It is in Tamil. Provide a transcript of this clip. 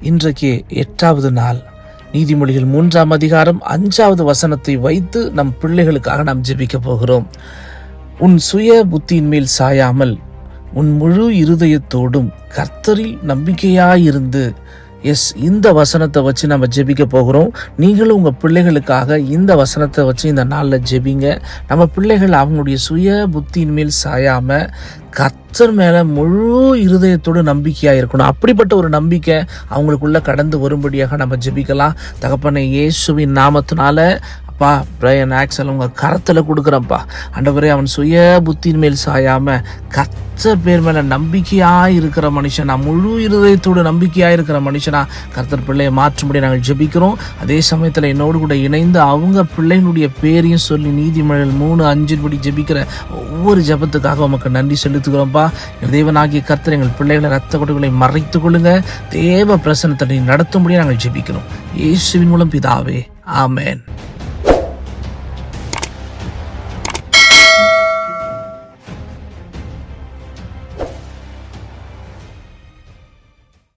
இன்றைக்கு எட்டாவது நாள். நீதிமொழிகள் மூன்றாம் அதிகாரம் அஞ்சாவது வசனத்தை வைத்து நம் பிள்ளைகளுக்காக நாம் ஜெபிக்க போகிறோம். உன் சுய புத்தியின் மேல் சாயாமல் உன் முழு இருதயத்தோடும் கர்த்தரில் நம்பிக்கையாயிருந்து எஸ் இந்த வசனத்தை வச்சு நம்ம ஜெபிக்க போகிறோம். நீங்களும் உங்கள் பிள்ளைகளுக்காக இந்த வசனத்தை வச்சு இந்த நாளில் ஜெபிங்க. நம்ம பிள்ளைகள் அவங்களுடைய சுய புத்தியின் மேல் சாயாமல் கத்தர் மேலே முழு இருதயத்தோடு நம்பிக்கையாக இருக்கணும். அப்படிப்பட்ட ஒரு நம்பிக்கை அவங்களுக்குள்ளே கடந்து வரும்படியாக நம்ம ஜெபிக்கலாம். தகப்பனை இயேசுவின் நாமத்தினால அப்பா பிரையன் ஆக்சல் உங்கள் கரத்தில் கொடுக்குறப்பா ஆண்டவரே அவன் சுய புத்தியின் மேல் சாயாமல் கத்த பேர் மேலே நம்பிக்கையாக இருக்கிற மனுஷனா முழு இருதயத்தோடு நம்பிக்கையாக இருக்கிற மனுஷனா கர்த்தர் பிள்ளையை மாற்றும்படி நாங்கள் ஜெபிக்கிறோம். அதே சமயத்தில் என்னோடு கூட இணைந்து அவங்க பிள்ளையினுடைய பேரையும் சொல்லி நீதிமொழிகள் மூணு அஞ்சின் படி ஜெபிக்கிற ஒவ்வொரு ஜெபத்துக்காக உமக்கு நன்றி செலுத்துகிறோம்ப்பா. தேவனாகிய கர்த்தர் எங்கள் பிள்ளைகளை ரத்த கொடுக்களை மறைத்து கொள்ளுங்க. தேவ பிரசனத்தை நீ நடத்தும்படியாக நாங்கள் ஜெபிக்கிறோம். இயேசுவின் மூலம் பிதாவே ஆமேன்.